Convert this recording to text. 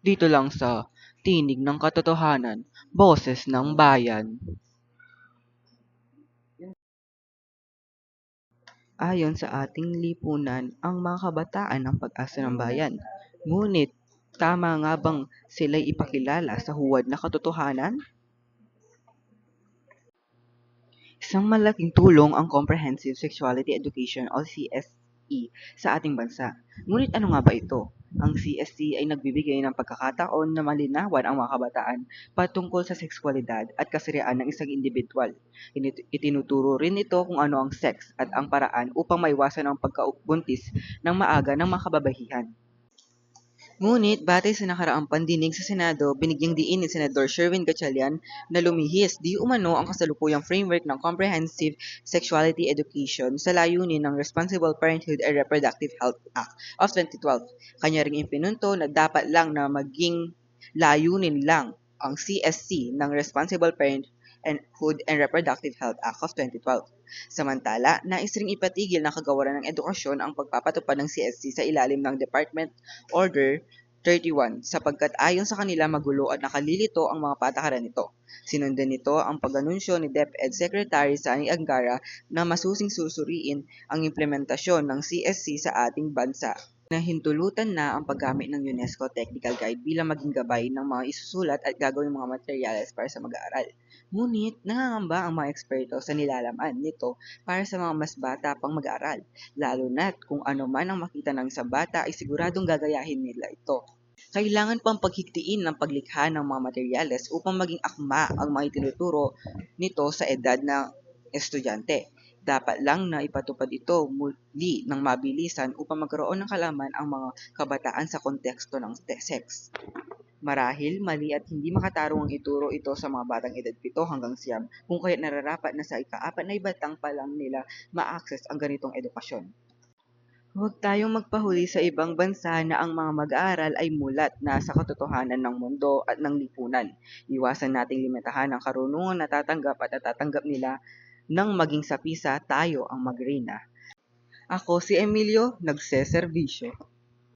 Dito lang sa Tinig ng Katotohanan, Boses ng Bayan. Ayon sa ating lipunan, ang mga kabataan ang pag-asa ng bayan. Ngunit, tama nga bang sila'y ipakilala sa huwad na katotohanan? Isang malaking tulong ang Comprehensive Sexuality Education o CSE sa ating bansa. Ngunit ano nga ba ito? Ang CSE ay nagbibigay ng pagkakataon na malinawan ang mga kabataan patungkol sa sexualidad at kasarian ng isang individual. Itinuturo rin ito kung ano ang sex at ang paraan upang maiwasan ang pagkabuntis ng maaga ng mga kababahihan. Ngunit batay sa nakaraang pandinig sa Senado, binigyang diin ni Senador Sherwin Gatchalian na lumihis di umano ang kasalukuyang framework ng Comprehensive Sexuality Education sa layunin ng Responsible Parenthood and Reproductive Health Act of 2012. Kanya ring ipinunto na dapat lang na maging layunin lang ang CSC ng Responsible Parenthood and Reproductive Health Act of 2012. Samantala, nais ring ipatigil ng kagawaran ng edukasyon ang pagpapatupad ng CSC sa ilalim ng Department Order 31 sapagkat ayon sa kanila magulo at nakalilito ang mga patakaran nito. Sinundan nito ang pag-anunsyo ni DepEd Secretary Sani Angara na masusing susuriin ang implementasyon ng CSC sa ating bansa Nahintulutan na ang paggamit ng UNESCO Technical Guide bilang maging gabay ng mga isusulat at gagawing mga materyales para sa mag-aaral. Ngunit nangangamba ang mga eksperto sa nilalaman nito para sa mga mas bata pang mag-aaral, lalo na't kung ano man ang makita ng isang bata ay siguradong gagayahin nila ito. Kailangan pang paghigtiin ng paglikha ng mga materyales upang maging akma ang mga itinuturo nito sa edad ng estudyante. Dapat lang na ipatupad ito muli ng mabilisan upang magkaroon ng kalaman ang mga kabataan sa konteksto ng sex. Marahil, mali at hindi makatarong ang ituro ito sa mga batang edad 7 hanggang siyam kung kaya't nararapat na sa ikaapat na ibatang pa lang nila ma-access ang ganitong edukasyon. Huwag tayong magpahuli sa ibang bansa na ang mga mag-aaral ay mulat na sa katotohanan ng mundo at ng lipunan. Iwasan nating limitahan ang karunungan na tatanggap at natatanggap nila nang maging sa pisa tayo ang magrina. Ako si Emilio, nagseserbisyo.